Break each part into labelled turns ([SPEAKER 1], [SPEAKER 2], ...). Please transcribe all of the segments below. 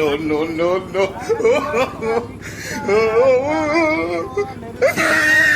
[SPEAKER 1] no, no, no, no.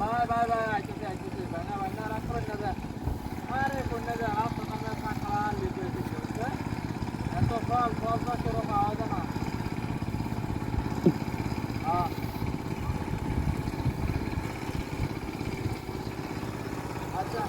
[SPEAKER 2] باي باي باي. عجبتي عجبتي بنا بنا راكر النذا عارف النذا عاطل قبل الصحراء اللي في الجوزة الطفال فاضة شروح عادنا آه. عشان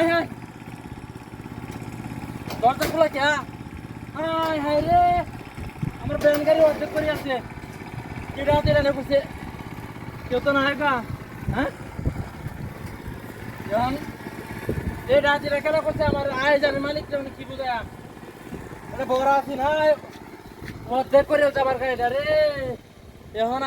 [SPEAKER 3] hi hi. দরজা খোলা কে? High high রে। আমার ব্যান গাড়ি অর্ধেক করে আছে। কেটা রেনে বসে? কেউ তো না গা। হ্যাঁ? এই রাতে রেখে করছে আমার আয় জানে মালিক যেমন কি বুঝা এটা বড় আছি না। অর্ধেক করে যাবার গাড়িটা রে। এখন